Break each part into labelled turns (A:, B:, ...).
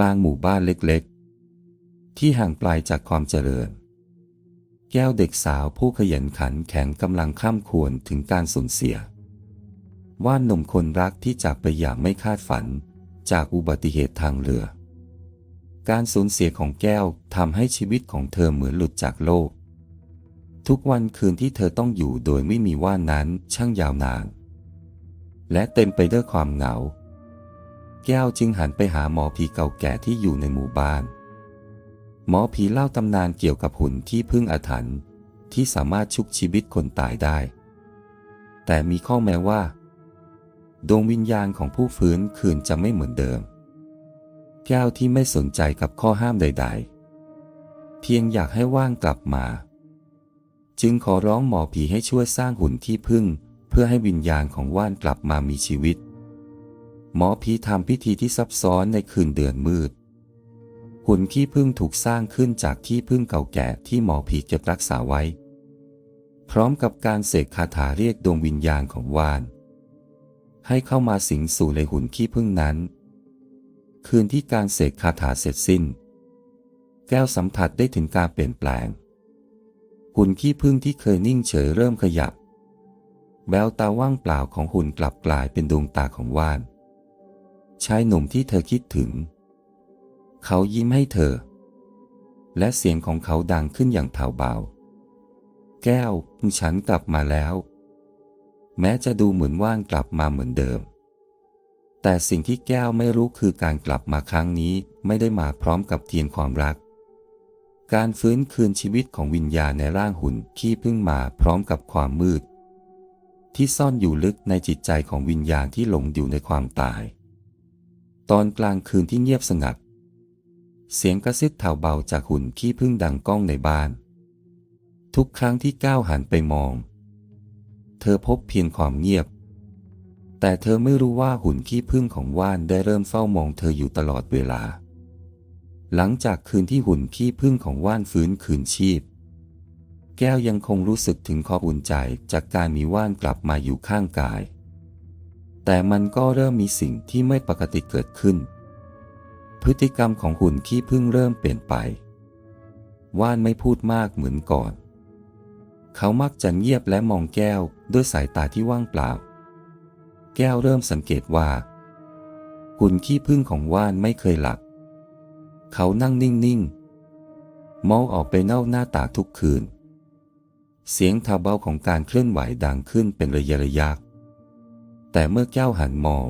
A: ลางหมู่บ้านเล็กๆ ที่ห่างไกลจากความเจริญ แก้วเด็กสาวผู้ขยันขันแข็งกำลังข้ามควรถึงการสูญเสีย ว่านหนุ่มคนรักที่จากไปอย่างไม่คาดฝันจากอุบัติเหตุทางเรือ การสูญเสียของแก้วทำให้ชีวิตของเธอเหมือนหลุดจากโลก ทุกวันคืนที่เธอต้องอยู่โดยไม่มีว่านนั้นช่างยาวนาน และเต็มไปด้วยความเหงา แก้วจึงหันไปหาหมอผีเก่าแก่ที่อยู่ในหมู่บ้าน หมอผีเล่าตำนานเกี่ยวกับหุ่นที่พึ่งอาถรรพ์ที่สามารถชุบชีวิตคนตายได้ แต่มีข้อแม้ว่า ดวงวิญญาณของผู้ฟื้นคืนจะไม่เหมือนเดิม แก้วที่ไม่สนใจกับข้อห้ามใด ๆ เพียงอยากให้ว่างกลับมา จึงขอร้องหมอผีให้ช่วยสร้างหุ่นที่พึ่ง เพื่อให้วิญญาณของว่านกลับมามีชีวิต หมอผีทำพิธีที่ซับซ้อนในคืนเดือนมืด หุ่นขี้พึ่งถูกสร้างขึ้นจากที่พึ่งเก่าแก่ที่หมอผีเก็บรักษาไว้ พร้อมกับการเสกคาถาเรียกดวงวิญญาณของวาน ให้เข้ามาสิงสู่ในหุ่นขี้พึ่งนั้น คืนที่การเสกคาถาเสร็จสิ้น แก้วสัมผัสได้ถึงการเปลี่ยนแปลง หุ่นขี้พึ่งที่เคยนิ่งเฉยเริ่มขยับแววตาว่างเปล่าของหุ่นกลับกลายเป็นดวงตาของว่าน ชายหนุ่มที่เธอคิดถึง เขายิ้มให้เธอ และเสียงของเขาดังขึ้นอย่างแผ่วเบา แก้วฉันกลับมาแล้ว แม้จะดูเหมือนว่านกลับมาเหมือนเดิม แต่สิ่งที่แก้วไม่รู้คือการกลับมาครั้งนี้ไม่ได้มาพร้อมกับเทียนความรัก การฟื้นคืนชีวิตของวิญญาณในร่างหุ่นขี้เพิ่งมาพร้อมกับความมืด ที่ซ่อนอยู่ลึกในจิตใจของวิญญาณที่หลงอยู่ในความตาย ตอนกลางคืนที่เงียบสงัด เสียงกระซิบแผ่วเบาจากหุ่นขี้พึ่งดังก้องในบ้าน ทุกครั้งที่ก้าวหันไปมอง เธอพบเพียงความเงียบ แต่เธอไม่รู้ว่าหุ่นขี้พึ่งของว่านได้เริ่มเฝ้ามองเธออยู่ตลอดเวลา หลังจากคืนที่หุ่นขี้พึ่งของว่านฟื้นคืนชีพ แก้วยังคงรู้สึกถึงความอุ่นใจจากการมีว่านกลับมาอยู่ข้างกาย แต่มันก็เริ่มมีสิ่งที่ไม่ปกติเกิดขึ้น พฤติกรรมของหุ่นขี้พึ่งเริ่มเปลี่ยนไป ว่านไม่พูดมากเหมือนก่อน เขามักจะเงียบและมองแก้วด้วยสายตาที่ว่างเปล่า แก้วเริ่มสังเกตว่าหุ่นขี้พึ่งของว่านไม่เคยหลับ เขานั่งนิ่งๆมองออกไปนอกหน้าต่างทุกคืน เสียงทาเบาของการเคลื่อนไหวดังขึ้นเป็นระยะระยะ แต่เมื่อแก้วหันมอง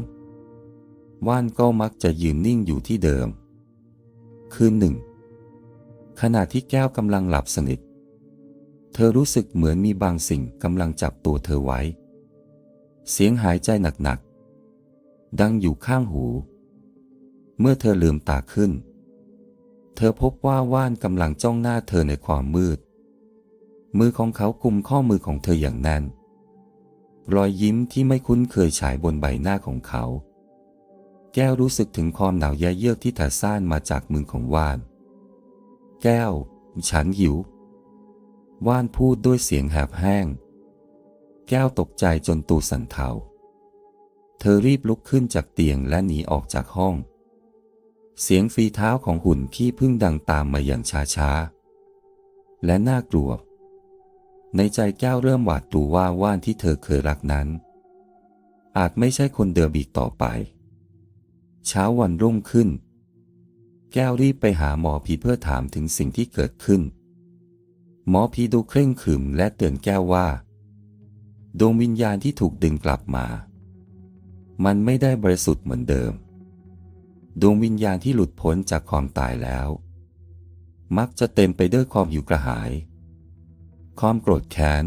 A: ว่านก็มักจะยืนนิ่งอยู่ที่เดิม คืนหนึ่ง ขณะที่แก้วกำลังหลับสนิท เธอรู้สึกเหมือนมีบางสิ่งกำลังจับตัวเธอไว้ เสียงหายใจหนักๆ ดังอยู่ข้างหู เมื่อเธอลืมตาขึ้น เธอพบว่าว่านกำลังจ้องหน้าเธอในความมืด มือของเขากุมข้อมือของเธออย่างแน่น รอยยิ้มที่ไม่คุ้นเคยฉายบนใบหน้าของเขา แก้วรู้สึกถึงความหนาวแย่เยือกที่แถซ่านมาจากมือของว่าน แก้ว ฉันหิว ว่านพูดด้วยเสียงแหบแห้ง แก้วตกใจจนตูสั่นเทาเธอรีบลุกขึ้นจากเตียงและหนีออกจากห้อง เสียงฝีเท้าของหุ่นขี้พึ่งดังตามมาอย่างช้าๆ และน่ากลัว ในใจแก้วเริ่มหวาดกลัวว่าว่านที่เธอเคยรักนั้น อาจไม่ใช่คนเดิมอีกต่อไป เช้าวันรุ่งขึ้น แก้วรีบไปหาหมอผีเพื่อถามถึงสิ่งที่เกิดขึ้น หมอผีดูเคร่งขรึมและเตือนแก้วว่า ดวงวิญญาณที่ถูกดึงกลับมา มันไม่ได้บริสุทธิ์เหมือนเดิม ดวงวิญญาณที่หลุดพ้นจากความตายแล้ว มักจะเต็มไปด้วยความหิวกระหาย ความโกรธแค้น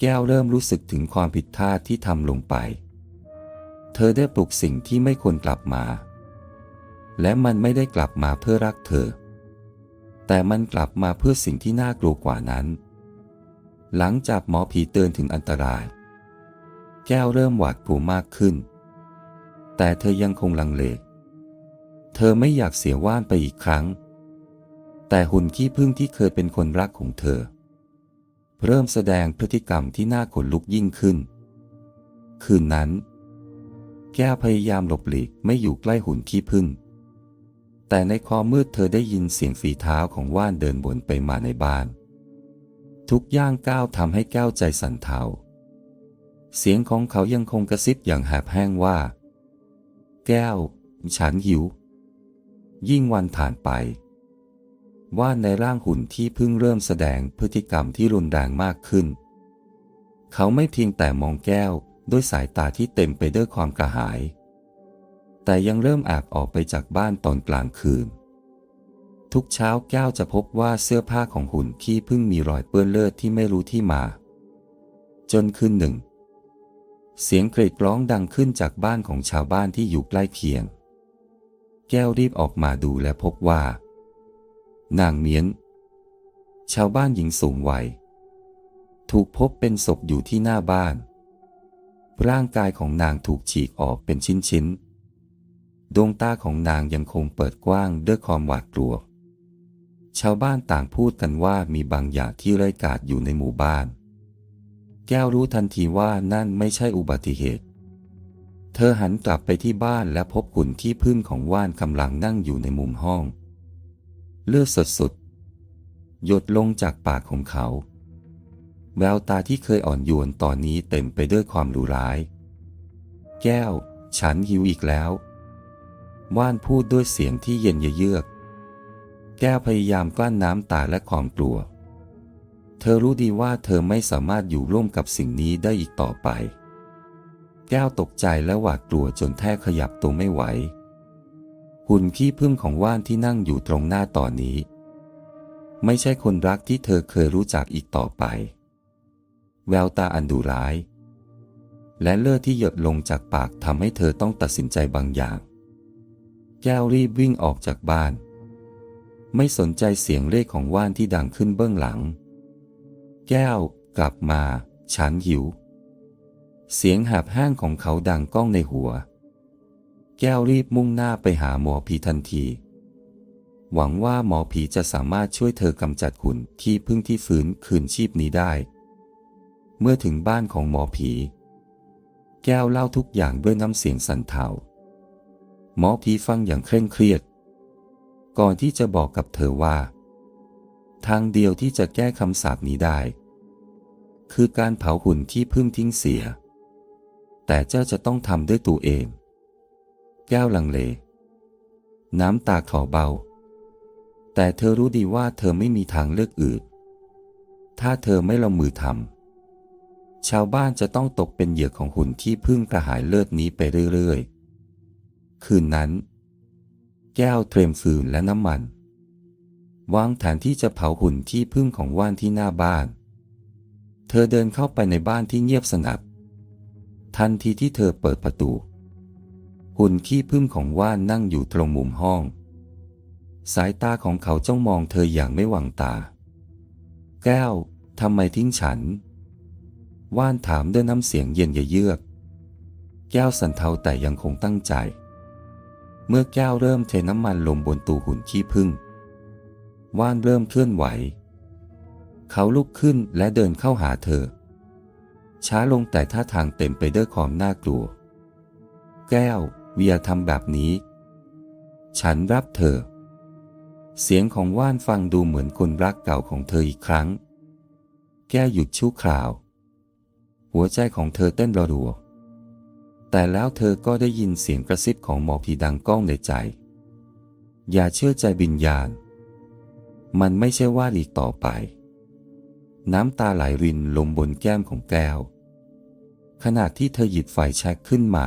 A: แก้วเริ่มรู้สึกถึงความผิดพลาดที่ทำลงไป เธอได้ปลุกสิ่งที่ไม่ควรกลับมา และมันไม่ได้กลับมาเพื่อรักเธอ แต่มันกลับมาเพื่อสิ่งที่น่ากลัวกว่านั้น หลังจากหมอผีเตือนถึงอันตราย แก้วเริ่มหวาดกลัวมากขึ้น แต่เธอยังคงลังเล เธอไม่อยากเสียว่านไปอีกครั้งแต่หุ่นขี้พึ่งที่เคยเป็นคนรักของเธอ เริ่มแสดงพฤติกรรมที่น่าขนลุกยิ่งขึ้น คืนนั้น แก้วพยายามหลบหลีกไม่อยู่ใกล้หุ่นขี้พึ่ง แต่ในความมืดเธอได้ยินเสียงฝีเท้าของว่านเดินบนไปมาในบ้าน ทุกย่างก้าวทำให้แก้วใจสั่นเทาเสียงของเขายังคงกระซิบอย่างแหบแห้งว่า แก้ว ฉันหิว ยิ่งวันผ่านไป ว่าในร่างหุ่นที่เพิ่งเริ่มแสดงพฤติกรรมที่รุนแรงมากขึ้น เขาไม่เพียงแต่มองแก้วด้วยสายตาที่เต็มไปด้วยความกระหาย แต่ยังเริ่มแอบออกไปจากบ้านตอนกลางคืน ทุกเช้าแก้วจะพบว่าเสื้อผ้าของหุ่นขี้เพิ่งมีรอยเปื้อนเลือดที่ไม่รู้ที่มา จนคืนหนึ่ง เสียงกรีดร้องดังขึ้นจากบ้านของชาวบ้านที่อยู่ใกล้เคียง แก้วรีบออกมาดูและพบว่า นางเมียน ชาวบ้านหญิงสูงวัย ถูกพบเป็นศพอยู่ที่หน้าบ้าน ร่างกายของนางถูกฉีกออกเป็นชิ้นๆ ดวงตาของนางยังคงเปิดกว้างด้วยความหวาดกลัว ชาวบ้านต่างพูดกันว่ามีบางอย่างที่ไร้กาดอยู่ในหมู่บ้าน แก้วรู้ทันทีว่านั่นไม่ใช่อุบัติเหตุเธอหันกลับไปที่บ้านและพบหุ่นที่พึ่งของว่านกำลังนั่งอยู่ในมุมห้อง เลือดสดๆหยดลงจากปากของเขา แววตาที่เคยอ่อนโยนตอนนี้เต็มไปด้วยความรุร้าย แก้ว ฉันหิวอีกแล้ว ว่านพูดด้วยเสียงที่เย็นเยือก แก้วพยายามกลั้นน้ำตาและความกลัว เธอรู้ดีว่าเธอไม่สามารถอยู่ร่วมกับสิ่งนี้ได้อีกต่อไป แก้วตกใจและหวาดกลัวจนแทบขยับตัวไม่ไหว หุ่นขี้พึ่งของว่านที่นั่งอยู่ตรงหน้าตอนนี้ ไม่ใช่คนรักที่เธอเคยรู้จักอีกต่อไป แววตาอันดุร้าย และเลือดที่หยดลงจากปากทำให้เธอต้องตัดสินใจบางอย่าง แก้วรีบวิ่งออกจากบ้าน ไม่สนใจเสียงเรียกของว่านที่ดังขึ้นเบื้องหลัง แก้ว กลับมา ฉันหิว เสียงหาบแห้งของเขาดังก้องในหัว แก้วรีบมุ่งหน้าไปหาหมอผีทันที หวังว่าหมอผีจะสามารถช่วยเธอกำจัดหุ่นที่พึ่งที่ฟื้นคืนชีพนี้ได้ เมื่อถึงบ้านของหมอผี แก้วเล่าทุกอย่างด้วยน้ำเสียงสั่นเทาหมอผีฟังอย่างเคร่งเครียด ก่อนที่จะบอกกับเธอว่า ทางเดียวที่จะแก้คำสาปนี้ได้ คือการเผาหุ่นที่พึ่งทิ้งเสีย แต่เจ้าจะต้องทำด้วยตัวเอง แก้วลังเล น้ำตาคลอเบา แต่เธอรู้ดีว่าเธอไม่มีทางเลือกอื่น ถ้าเธอไม่ลงมือทำชาวบ้านจะต้องตกเป็นเหยื่อของหุ่นที่พึ่งกระหายเลือดนี้ไปเรื่อยๆ คืนนั้น แก้วเตรียมฟืนและน้ำมัน วางแผนที่จะเผาหุ่นที่พึ่งของว่านที่หน้าบ้าน เธอเดินเข้าไปในบ้านที่เงียบสงัดทันทีที่เธอเปิดประตู หุ่นขี้พึ่งของว่านนั่งอยู่ตรงมุมห้อง สายตาของเขาจ้องมองเธออย่างไม่หวังตา แก้วทำไมทิ้งฉัน ว่านถามด้วยน้ำเสียงเย็นเยือก แก้วสันเทาแต่ยังคงตั้งใจ เมื่อแก้วเริ่มเทน้ำมันลงบนตูหุ่นขี้พึ่ง ว่านเริ่มเคลื่อนไหว เขาลุกขึ้นและเดินเข้าหาเธอ ช้าลงแต่ท่าทางเต็มไปด้วยความน่ากลัว แก้ว เวียทำแบบนี้ ฉันรับเธอ เสียงของว่านฟังดูเหมือนคนรักเก่าของเธออีกครั้ง แก้หยุดชั่วคราว หัวใจของเธอเต้นระรัว แต่แล้วเธอก็ได้ยินเสียงกระซิบของหมอผีดังก้องในใจ อย่าเชื่อใจบิญญาณ มันไม่ใช่ว่าอีกต่อไป น้ำตาไหลรินลงบนแก้มของแก้วขณะที่เธอหยิบไฟแช็กขึ้นมา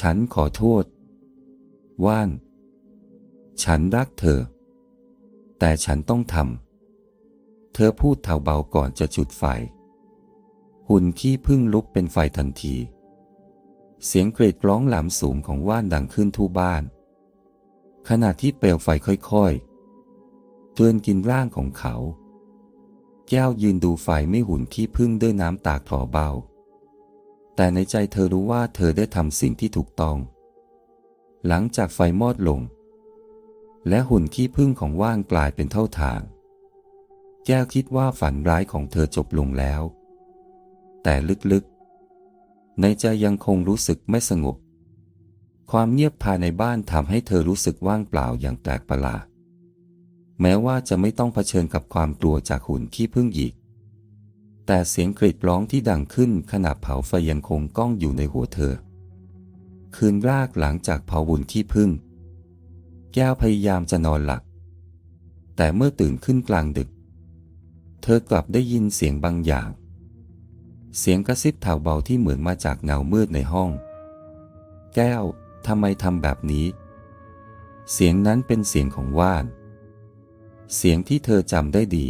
A: ฉันขอโทษ ว่าน ฉันรักเธอ แต่ฉันต้องทำ เธอพูดเถาเบาก่อนจะจุดไฟ หุ่นขี้พึ่งลุกเป็นไฟทันที เสียงเกรดร้องหลามสูงของว่านดังขึ้นทั่วบ้าน ขณะที่เปลวไฟค่อยๆเตือนกินร่างของเขา แก้วยืนดูไฟไม่หุ่นขี้พึ่งด้วยน้ำตาคลอเบา แต่ในใจเธอรู้ว่าเธอได้ทำสิ่งที่ถูกต้อง หลังจากไฟมอดลง และหุ่นขี้พึ่งของว่านกลายเป็นเท่าทาง แก้วคิดว่าฝันร้ายของเธอจบลงแล้ว แต่ลึกๆ ในใจยังคงรู้สึกไม่สงบ ความเงียบภายในบ้านทำให้เธอรู้สึกว่างเปล่าอย่างแปลกประหลาด แม้ว่าจะไม่ต้องเผชิญกับความกลัวจากหุ่นขี้ผึ้งอีก แต่เสียงกรีดร้องที่ดังขึ้นขณะเผาไฟยังคงก้องอยู่ในหัวเธอ คืนแรกหลังจากเผาบุญขี้ผึ้งแก้วพยายามจะนอนหลับแต่เมื่อตื่นขึ้นกลางดึก เธอกลับได้ยินเสียงบางอย่าง เสียงกระซิบแผ่วเบาที่เหมือนมาจากเงามืดในห้อง แก้วทำไมทำแบบนี้ เสียงนั้นเป็นเสียงของว่าน เสียงที่เธอจำได้ดี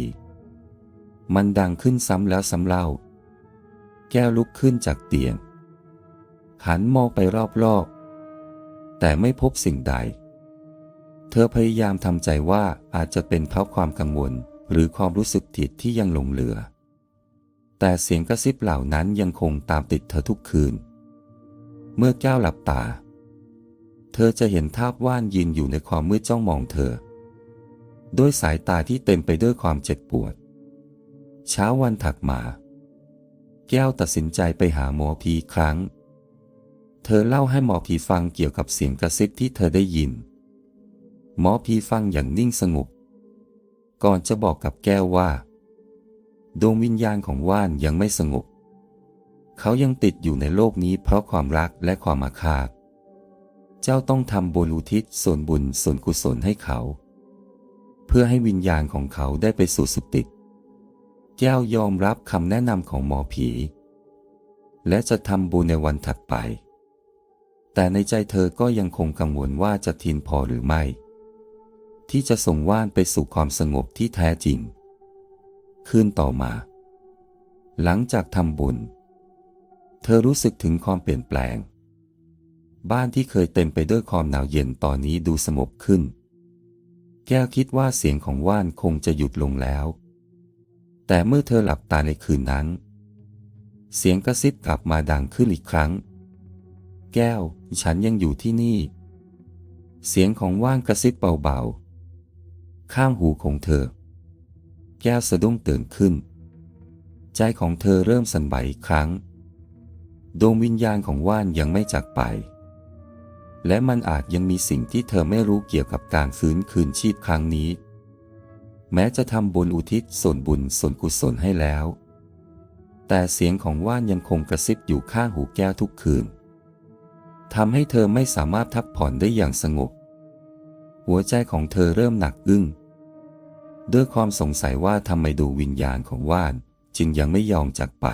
A: มันดังขึ้นซ้ำแล้วซ้ำเล่า แก้วลุกขึ้นจากเตียง หันมองไปรอบๆ แต่ไม่พบสิ่งใด เธอพยายามทำใจว่าอาจจะเป็นเพราะความกังวลหรือความรู้สึกผิดที่ยังหลงเหลือ แต่เสียงกระซิบเหล่านั้นยังคงตามติดเธอทุกคืน เมื่อแก้วหลับตา เธอจะเห็นทาบว่านยืนอยู่ในความมืดจ้องมองเธอ ด้วยสายตาที่เต็มไปด้วยความเจ็บปวด เช้าวันถัดมา แก้วตัดสินใจไปหาหมอผีครั้ง เธอเล่าให้หมอผีฟังเกี่ยวกับเสียงกระซิบที่เธอได้ยิน หมอผีฟังอย่างนิ่งสงบ ก่อนจะบอกกับแก้วว่า ดวงวิญญาณของว่านยังไม่สงบ เขายังติดอยู่ในโลกนี้เพราะความรักและความอาฆาต เจ้าต้องทำบุญอุทิศส่วนบุญส่วนกุศลให้เขา เพื่อให้วิญญาณของเขาได้ไปสู่สุติ แก้วยอมรับคำแนะนำของหมอผี และจะทำบุญในวันถัดไป แต่ในใจเธอก็ยังคงกังวลว่าจะทินพอหรือไม่ ที่จะส่งว่านไปสู่ความสงบที่แท้จริง คืนต่อมา หลังจากทำบุญ เธอรู้สึกถึงความเปลี่ยนแปลง บ้านที่เคยเต็มไปด้วยความหนาวเย็นตอนนี้ดูสงบขึ้น แก้วคิดว่าเสียงของว่านคงจะหยุดลงแล้ว แต่เมื่อเธอหลับตาในคืนนั้น เสียงกระซิบกลับมาดังขึ้นอีกครั้ง แก้ว ฉันยังอยู่ที่นี่ เสียงของว่านกระซิบเบาๆ ข้างหูของเธอ แก้วสะดุ้งตื่นขึ้น ใจของเธอเริ่มสั่นไหวอีกครั้ง ดวงวิญญาณของว่านยังไม่จากไป และมันอาจยังมีสิ่งที่เธอไม่รู้เกี่ยวกับการฟื้นคืนชีพครั้งนี้ แม้จะทำบุญอุทิศส่วนบุญส่วนกุศลให้แล้ว แต่เสียงของว่านยังคงกระซิบอยู่ข้างหูแก้วทุกคืนทำให้เธอไม่สามารถทักผ่อนได้อย่างสงบ หัวใจของเธอเริ่มหนักอึ้ง ด้วยความสงสัยว่าทำไมดูวิญญาณของว่านจึงยังไม่ยอมจากไป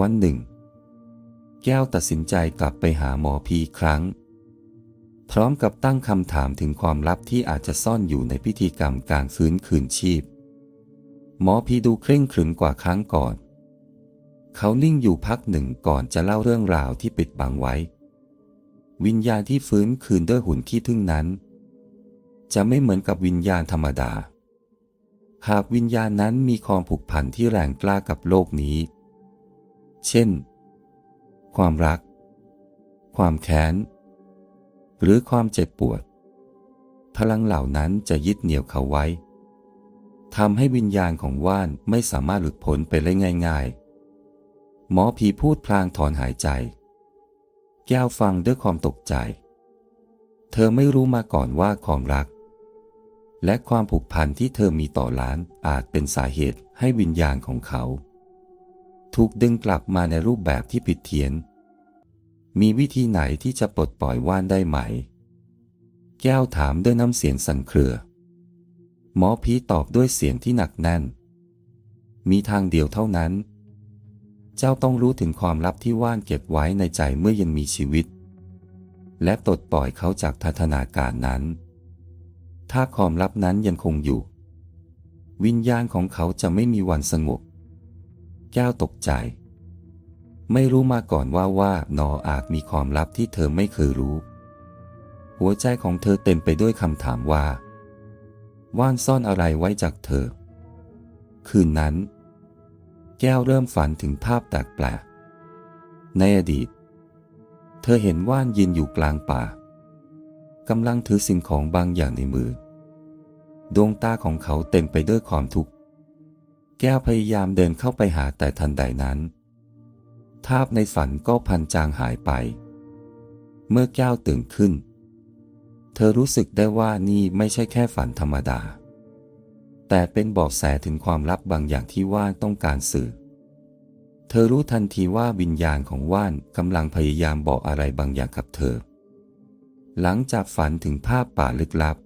A: วันหนึ่ง แก้วตัดสินใจกลับไปหาหมอพีครั้ง พร้อมกับตั้งคำถามถึงความลับที่อาจจะซ่อนอยู่ในพิธีกรรมการฟื้นคืนชีพ หมอพีดูเคร่งขรึมกว่าครั้งก่อน เขานิ่งอยู่พักหนึ่งก่อนจะเล่าเรื่องราวที่ปิดบังไว้ วิญญาณที่ฟื้นคืนด้วยหุ่นขี้ทึ่งนั้น จะไม่เหมือนกับวิญญาณธรรมดา หากวิญญาณนั้นมีความผูกพันที่แรงกล้ากับโลกนี้ เช่น ความรัก ความแค้น หรือความเจ็บปวด พลังเหล่านั้นจะยึดเหนี่ยวเขาไว้ทำให้วิญญาณของว่านไม่สามารถหลุดพ้นไปได้ง่าย ๆ หมอผีพูดพลางถอนหายใจ แก้วฟังด้วยความตกใจ เธอไม่รู้มาก่อนว่าความรัก และความผูกพันที่เธอมีต่อหลานอาจเป็นสาเหตุให้วิญญาณของเขา ถูกดึงกลับมาในรูปแบบที่ผิดเทียน มีวิธีไหนที่จะปลดปล่อยว่านได้ไหม แก้วถามด้วยน้ำเสียงสั่นเครือ หมอผีตอบด้วยเสียงที่หนักแน่น มีทางเดียวเท่านั้น เจ้าต้องรู้ถึงความลับที่ว่านเก็บไว้ในใจเมื่อยังมีชีวิต และปลดปล่อยเขาจากทัศนาการนั้น ถ้าความลับนั้นยังคงอยู่ วิญญาณของเขาจะไม่มีวันสงบ แก้วตกใจ ไม่รู้มาก่อนว่าว่านออาจมีความลับที่เธอไม่เคยรู้ หัวใจของเธอเต็มไปด้วยคำถามว่า ว่านซ่อนอะไรไว้จากเธอ คืนนั้น แก้วเริ่มฝันถึงภาพแปลกๆในอดีต เธอเห็นว่านยืนอยู่กลางป่ากำลังถือสิ่งของบางอย่างในมือ ดวงตาของเขาเต็มไปด้วยความทุกข์ แก้วพยายามเดินเข้าไปหาแต่ทันใดนั้น ภาพในฝันก็พันจางหายไป เมื่อแก้วตื่นขึ้น เธอรู้สึกได้ว่านี่ไม่ใช่แค่ฝันธรรมดา แต่เป็นบอกแสถึงความลับบางอย่างที่ว่านต้องการสื่อ เธอรู้ทันทีว่าวิญญาณของว่านกำลังพยายามบอกอะไรบางอย่างกับเธอ หลังจากฝันถึงภาพป่าลึกลับ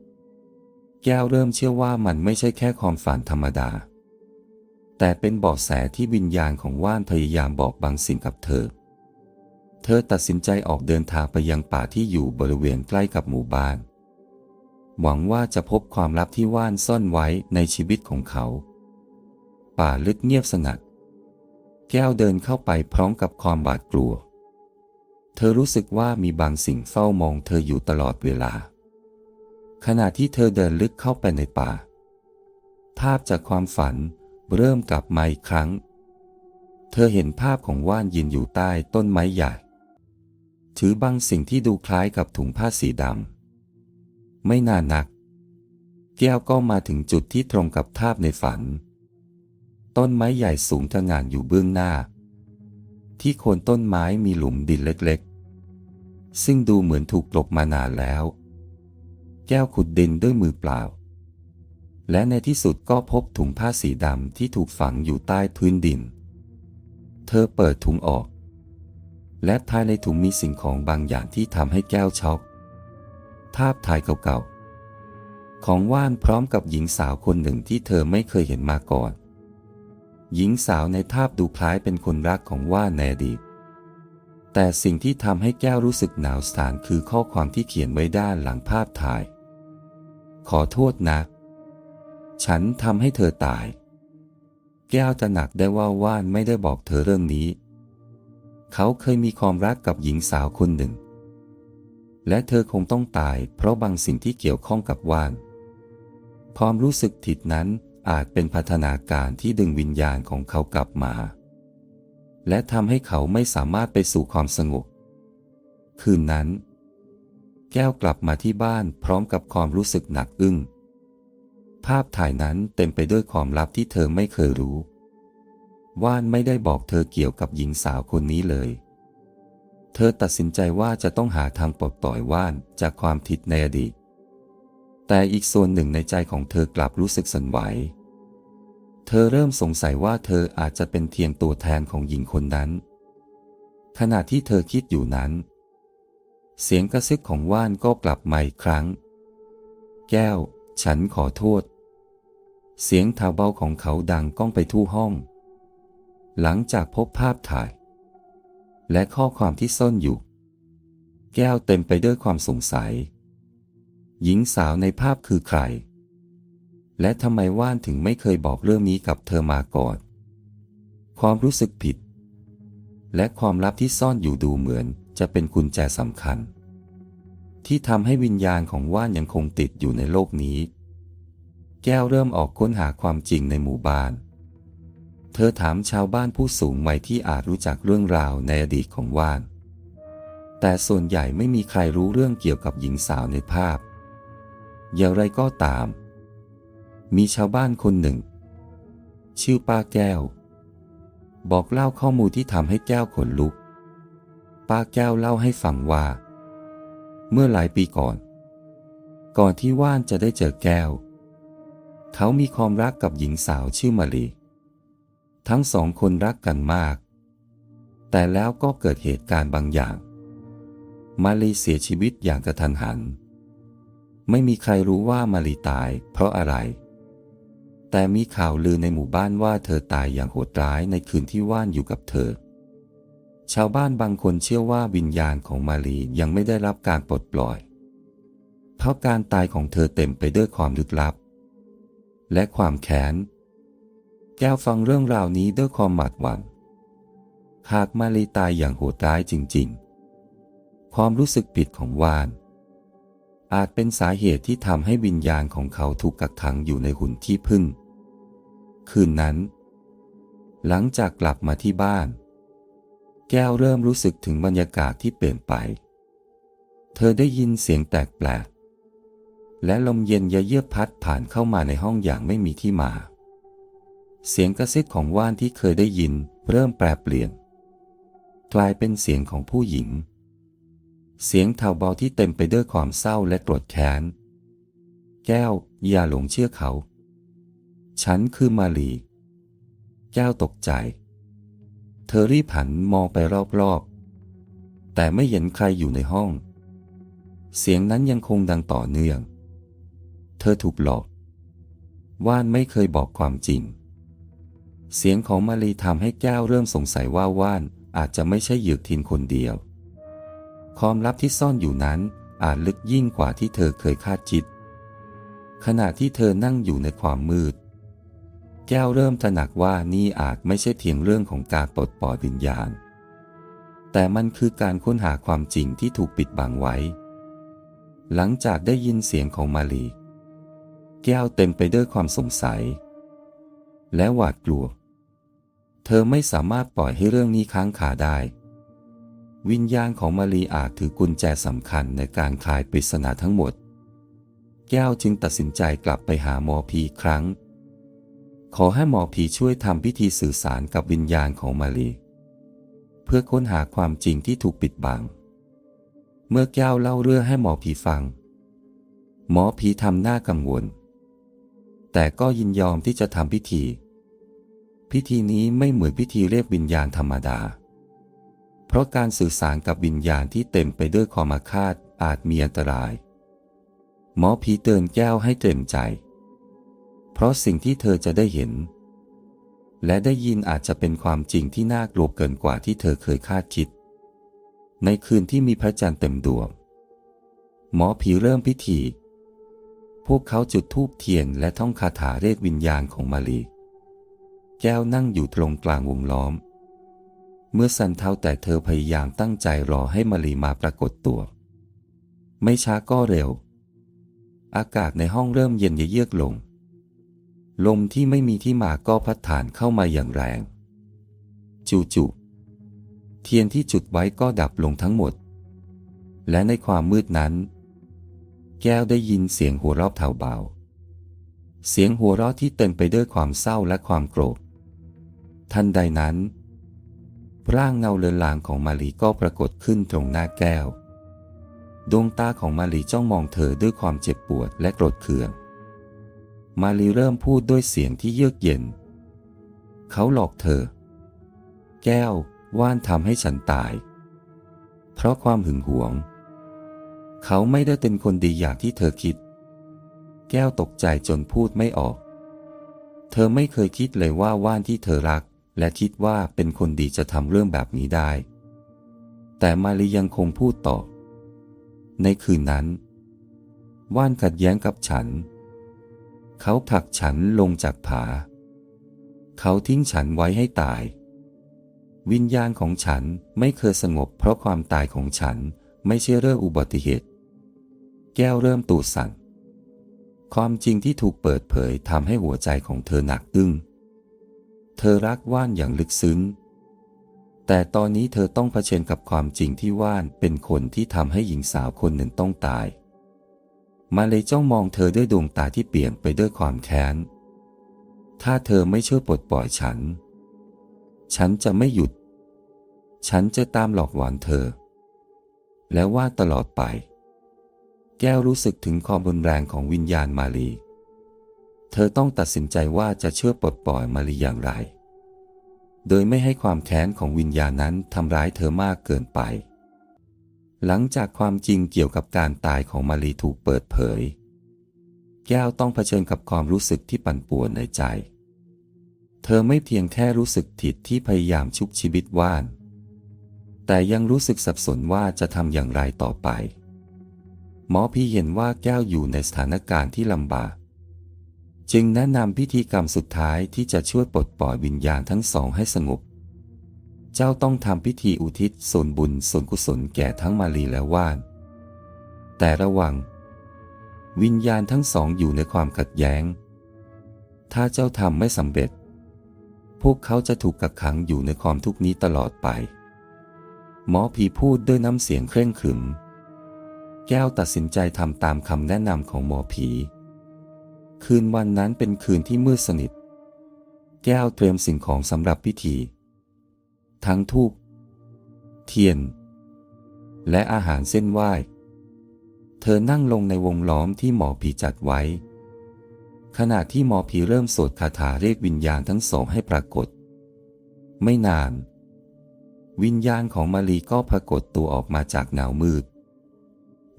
A: แก้วเริ่มเชื่อว่ามันไม่ใช่แค่ความฝันธรรมดา แต่เป็นเบาะแสที่วิญญาณของว่านพยายามบอกบางสิ่งกับเธอ เธอตัดสินใจออกเดินทางไปยังป่าที่อยู่บริเวณใกล้กับหมู่บ้าน หวังว่าจะพบความลับที่ว่านซ่อนไว้ในชีวิตของเขา ป่าลึกเงียบสงัด แก้วเดินเข้าไปพร้อมกับความหวาดกลัว เธอรู้สึกว่ามีบางสิ่งเฝ้ามองเธออยู่ตลอดเวลา ขณะที่เธอเดินลึกเข้าไปในป่า ภาพจากความฝัน เริ่มกลับมาอีกครั้ง เธอเห็นภาพของว่านยืนอยู่ใต้ต้นไม้ใหญ่ ถือบางสิ่งที่ดูคล้ายกับถุงผ้าสีดำ ไม่นานนัก แก้วก็มาถึงจุดที่ตรงกับภาพในฝัน ต้นไม้ใหญ่สูงทะงานอยู่เบื้องหน้า ที่โคนต้นไม้มีหลุมดินเล็กๆ ซึ่งดูเหมือนถูกกลบมานานแล้ว แก้วขุดดินด้วยมือเปล่า และในที่สุดก็พบถุงผ้าสีดำที่ถูกฝังอยู่ใต้พื้นดิน เธอเปิดถุงออก และภายในถุงมีสิ่งของบางอย่างที่ทำให้แก้วช็อกภาพถ่ายเก่าๆ ของว่านพร้อมกับหญิงสาวคนหนึ่งที่เธอไม่เคยเห็นมาก่อน หญิงสาวในภาพดูคล้ายเป็นคนรักของว่านในอดีต แต่สิ่งที่ทำให้แก้วรู้สึกหนาวสานคือข้อความที่เขียนไว้ด้านหลังภาพถ่าย ขอโทษนะ ฉันทำให้เธอตาย แก้วตระหนักได้ว่าว่านไม่ได้บอกเธอเรื่องนี้ เขาเคยมีความรักกับหญิงสาวคนหนึ่ง และเธอคงต้องตายเพราะบางสิ่งที่เกี่ยวข้องกับว่าน ความรู้สึกผิดนั้นอาจเป็นพัฒนาการที่ดึงวิญญาณของเขากลับมา และทำให้เขาไม่สามารถไปสู่ความสงบ คืนนั้น แก้วกลับมาที่บ้านพร้อมกับความรู้สึกหนักอึ้ง ภาพถ่ายนั้นเต็มไปด้วยความลับที่เธอไม่เคยรู้ ว่านไม่ได้บอกเธอเกี่ยวกับหญิงสาวคนนี้เลย เธอตัดสินใจว่าจะต้องหาทางปลดปล่อยว่านจากความผิดในอดีต แต่อีกส่วนหนึ่งในใจของเธอกลับรู้สึกสันไหว เธอเริ่มสงสัยว่าเธออาจจะเป็นเพียงตัวแทนของหญิงคนนั้น ขณะที่เธอคิดอยู่นั้น เสียงกระซิบของว่านก็กลับมาอีกครั้ง แก้วฉันขอโทษ เสียงเท้าเบาของเขาดังก้องไปทั่วห้อง หลังจากพบภาพถ่าย และข้อความที่ซ่อนอยู่ แก้วเต็มไปด้วยความสงสัย หญิงสาวในภาพคือใคร และทำไมว่านถึงไม่เคยบอกเรื่องนี้กับเธอมาก่อน ความรู้สึกผิด และความลับที่ซ่อนอยู่ดูเหมือนจะเป็นกุญแจสำคัญ ที่ทำให้วิญญาณของว่านยังคงติดอยู่ในโลกนี้ แก้วเริ่มออกค้นหาความจริงในหมู่บ้าน เธอถามชาวบ้านผู้สูงวัยที่อาจรู้จักเรื่องราวในอดีตของว่าน แต่ส่วนใหญ่ไม่มีใครรู้เรื่องเกี่ยวกับหญิงสาวในภาพ อย่างไรก็ตาม มีชาวบ้านคนหนึ่ง ชื่อป้าแก้ว บอกเล่าข้อมูลที่ทำให้แก้วขนลุก ป้าแก้วเล่าให้ฟังว่า เมื่อหลายปีก่อน ก่อนที่ว่านจะได้เจอแก้วเขามีความรักกับหญิงสาวชื่อมาลีทั้งสองคนรักกันมาก แต่แล้วก็เกิดเหตุการณ์บางอย่าง มาลีเสียชีวิตอย่างกระทันหัน ไม่มีใครรู้ว่ามาลีตายเพราะอะไร แต่มีข่าวลือในหมู่บ้านว่าเธอตายอย่างโหดร้ายในคืนที่ว่านอยู่กับเธอ ชาวบ้านบางคนเชื่อว่าวิญญาณของมาลียังไม่ได้รับการปลดปล่อย เพราะการตายของเธอเต็มไปด้วยความลึกลับ และความแค้น แก้วฟังเรื่องราวนี้ด้วยความหวาดหวั่นหากมาลีตายอย่างโหดร้ายจริง ๆ ความรู้สึกผิดของวาน อาจเป็นสาเหตุที่ทำให้วิญญาณของเขาถูกกักขังอยู่ในหุ่นที่พึ่ง คืนนั้น หลังจากกลับมาที่บ้าน แก้วเริ่มรู้สึกถึงบรรยากาศที่เปลี่ยนไป เธอได้ยินเสียงแตกแปลก และลมเย็นยะเยือกพัดผ่านเข้ามาในห้องอย่างไม่มีที่มา เสียงกระซิบของว่านที่เคยได้ยินเริ่มแปรเปลี่ยน กลายเป็นเสียงของผู้หญิง เสียงเทาเบาที่เต็มไปด้วยความเศร้าและโกรธแค้น แก้ว อย่าหลงเชื่อเขา ฉันคือมาลี แก้วตกใจ เธอรีบหันมองไปรอบๆ แต่ไม่เห็นใครอยู่ในห้อง เสียงนั้นยังคงดังต่อเนื่อง เธอถูกหลอก ว่านไม่เคยบอกความจริง เสียงของมาลีทำให้แก้วเริ่มสงสัยว่าว่านอาจจะไม่ใช่หยืกทินคนเดียว ความลับที่ซ่อนอยู่นั้นอาจลึกยิ่งกว่าที่เธอเคยคาดคิด ขณะที่เธอนั่งอยู่ในความมืด แก้วเริ่มตระหนักว่านี่อาจไม่ใช่เพียงเรื่องของการปลดปล่อยวิญญาณ แต่มันคือการค้นหาความจริงที่ถูกปิดบังไว้ หลังจากได้ยินเสียงของมาลี แก้วเต็มไปด้วยความสงสัย และหวาดกลัว เธอไม่สามารถปล่อยให้เรื่องนี้ค้างคาได้ วิญญาณของมารีอาจถือกุญแจสำคัญในการคลายปริศนาทั้งหมด แก้วจึงตัดสินใจกลับไปหาหมอผีครั้ง ขอให้หมอผีช่วยทำพิธีสื่อสารกับวิญญาณของมารีเพื่อค้นหาความจริงที่ถูกปิดบัง เมื่อแก้วเล่าเรื่องให้หมอผีฟัง หมอผีทำหน้ากังวล แต่ก็ยินยอมที่จะทำพิธี พิธีนี้ไม่เหมือนพิธีเรียกวิญญาณธรรมดา เพราะการสื่อสารกับวิญญาณที่เต็มไปด้วยความอาฆาตอาจมีอันตราย หมอผีเตือนแก้วให้เต็มใจ เพราะสิ่งที่เธอจะได้เห็น และได้ยินอาจจะเป็นความจริงที่น่ากลัวเกินกว่าที่เธอเคยคาดคิด ในคืนที่มีพระจันทร์เต็มดวงหมอผีเริ่มพิธี พวกเขาจุดธูปเทียนและท่องคาถาเรียกวิญญาณของมาลีแก้วนั่งอยู่ตรงกลางวงล้อม เมื่อสันเทาแต่เธอพยายามตั้งใจรอให้มาลีมาปรากฏตัว ไม่ช้าก็เร็ว อากาศในห้องเริ่มเย็นเยือกลง ลมที่ไม่มีที่มาก็พัดผ่านเข้ามาอย่างแรง จู่ๆเทียนที่จุดไว้ก็ดับลงทั้งหมด และในความมืดนั้น แก้วได้ยินเสียงหัวเราะเถาเบาเสียงหัวเราะที่เต็มไปด้วยความเศร้าและความโกรธ ทันใดนั้น ร่างเงาเลือนลางของมาลีก็ปรากฏขึ้นตรงหน้าแก้ว ดวงตาของมาลีจ้องมองเธอด้วยความเจ็บปวดและโกรธเคือง มาลีเริ่มพูดด้วยเสียงที่เยือกเย็น เขาหลอกเธอ แก้วว่านทำให้ฉันตาย เพราะความหึงหวง เขาไม่ได้เป็นคนดีอย่างที่เธอคิด แก้วตกใจจนพูดไม่ออก เธอไม่เคยคิดเลยว่าว่านที่เธอรัก และคิดว่าเป็นคนดีจะทำเรื่องแบบนี้ได้ แต่มารียังคงพูดต่อ ในคืนนั้น ว่านขัดแย้งกับฉัน เขาผลักฉันลงจากผา เขาทิ้งฉันไว้ให้ตาย วิญญาณของฉันไม่เคยสงบเพราะความตายของฉันไม่ใช่เรื่องอุบัติเหตุ แก้วเริ่มตูดสั่น ความจริงที่ถูกเปิดเผยทำให้หัวใจของเธอหนักอึ้ง เธอรักว่านอย่างลึกซึ้ง แต่ตอนนี้เธอต้องเผชิญกับความจริงที่ว่านเป็นคนที่ทำให้หญิงสาวคนหนึ่งต้องตาย มาเลยจ้องมองเธอด้วยดวงตาที่เปลี่ยนไปด้วยความแค้น ถ้าเธอไม่ช่วยปลดปล่อยฉัน ฉันจะไม่หยุด ฉันจะตามหลอกหวานเธอ และว่าตลอดไป แก้วรู้สึกถึงความรุนแรงของวิญญาณมาลีเธอต้องตัดสินใจว่าจะเชื่อปลดปล่อยมาลีอย่างไร โดยไม่ให้ความแค้นของวิญญาณนั้นทำร้ายเธอมากเกินไป หลังจากความจริงเกี่ยวกับการตายของมาลีถูกเปิดเผย แก้วต้องเผชิญกับความรู้สึกที่ปั่นป่วนในใจ เธอไม่เพียงแค่รู้สึกผิดที่พยายามชุบชีวิตว่าน แต่ยังรู้สึกสับสนว่าจะทำอย่างไรต่อไป หมอพี่เห็นว่าแก้วอยู่ในสถานการณ์ที่ลำบาก จึงแนะนำพิธีกรรมสุดท้ายที่จะช่วยปลดปล่อยวิญญาณทั้งสองให้สงบ เจ้าต้องทำพิธีอุทิศส่วนบุญส่วนกุศลแก่ทั้งมาลีและว่าน แต่ระวัง วิญญาณทั้งสองอยู่ในความขัดแย้ง ถ้าเจ้าทำไม่สำเร็จ พวกเขาจะถูกกักขังอยู่ในความทุกข์นี้ตลอดไป หมอผีพูดด้วยน้ำเสียงเคร่งขรึม แก้วตัดสินใจทำตามคำแนะนำของหมอผี คืนวันนั้นเป็นคืนที่มืดสนิท แก้วเตรียมสิ่งของสำหรับพิธี ทั้งทูบเทียน และอาหารเส้นไหว้ เธอนั่งลงในวงล้อมที่หมอผีจัดไว้ ขณะที่หมอผีเริ่มสวดคาถาเรียกวิญญาณทั้งสองให้ปรากฏ ไม่นาน วิญญาณของมารีก็ปรากฏตัวออกมาจากเงาวมืด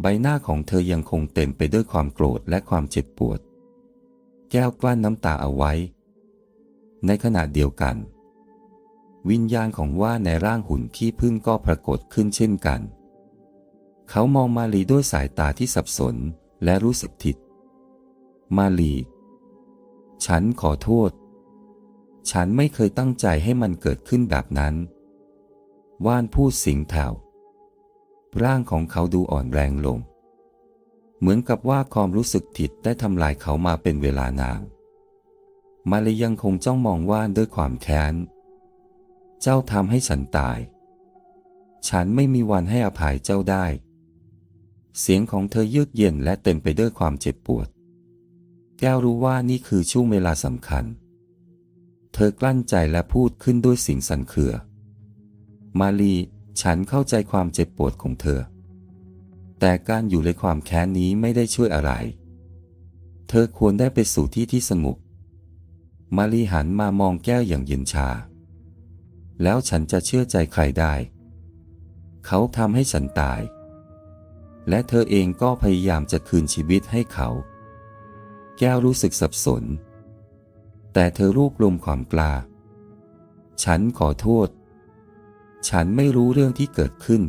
A: ใบหน้าของเธอยังคงเต็มไปด้วยความโกรธและความเจ็บปวด แก้วกลั้นน้ำตาเอาไว้ ในขณะเดียวกัน วิญญาณของว่าในร่างหุ่นขี้ผึ้งก็ปรากฏขึ้นเช่นกัน เขามองมาลีด้วยสายตาที่สับสนและรู้สึกผิด มาลี ฉันขอโทษ ฉันไม่เคยตั้งใจให้มันเกิดขึ้นแบบนั้น ว่านพูดสิงแถว ร่างของเขาดูอ่อนแรงลง เหมือนกับว่าความรู้สึกผิดได้ทำลายเขามาเป็นเวลานานมาลียังคงจ้องมองว่านด้วยความแค้น เจ้าทำให้ฉันตาย ฉันไม่มีวันให้อภัยเจ้าได้ เสียงของเธอเยือกเย็นและเต็มไปด้วยความเจ็บปวด แก้วรู้ว่านี่คือช่วงเวลาสำคัญ เธอกลั้นใจและพูดขึ้นด้วยเสิ่งสั่นเครือ มาลี ฉันเข้าใจความเจ็บปวดของเธอ แต่การอยู่ในความแค้นนี้ไม่ได้ช่วยอะไร เธอควรได้ไปสู่ที่ที่สงบมาลีหันมามองแก้วอย่างเย็นชา แล้วฉันจะเชื่อใจใครได้ เขาทำให้ฉันตาย และเธอเองก็พยายามจะคืนชีวิตให้เขา แก้วรู้สึกสับสน แต่เธอรวบรวมความกล้า ฉันขอโทษ ฉันไม่รู้เรื่องที่เกิดขึ้น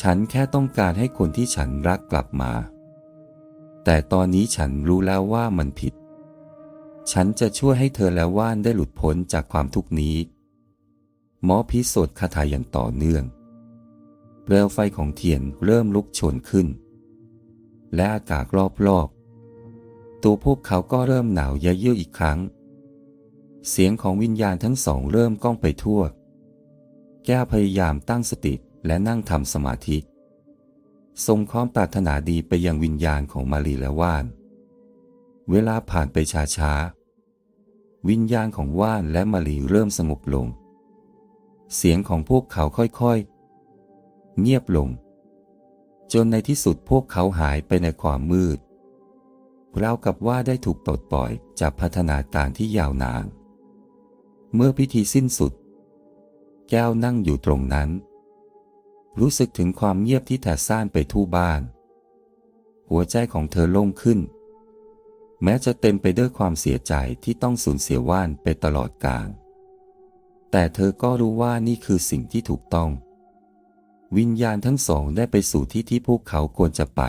A: ฉันแค่ต้องการให้คนที่ฉันรักกลับมา แต่ตอนนี้ฉันรู้แล้วว่ามันผิด ฉันจะช่วยให้เธอและว่านได้หลุดพ้นจากความทุกนี้ หมอพิสดคาถาอย่างต่อเนื่อง เปลวไฟของเทียนเริ่มลุกโชนขึ้น และอากาศรอบๆ ตัวพวกเขาก็เริ่มหนาวเยอะเยือกอีกครั้ง เสียงของวิญญาณทั้งสองเริ่มก้องไปทั่ว แก้วพยายามตั้งสติและนั่งทำสมาธิ ทรงความปรารถนาดีไปยังวิญญาณของมารีและว่าน เวลาผ่านไปช้าๆ วิญญาณของว่านและมารีเริ่มสงบลง เสียงของพวกเขาค่อยๆ เงียบลง จนในที่สุดพวกเขาหายไปในความมืดราวกับว่าได้ถูกปลดปล่อยจากพัฒนาการที่ยาวนาน เมื่อพิธีสิ้นสุด แก้วนั่งอยู่ตรงนั้น รู้สึกถึงความเงียบที่แผ่ซ่านไปทั่วบ้าน หัวใจของเธอโล่งขึ้น แม้จะเต็มไปด้วยความเสียใจที่ต้องสูญเสียว่านไปตลอดกาลแต่เธอก็รู้ว่านี่คือสิ่งที่ถูกต้อง วิญญาณทั้งสองได้ไปสู่ที่ที่พวกเขาควรจะไป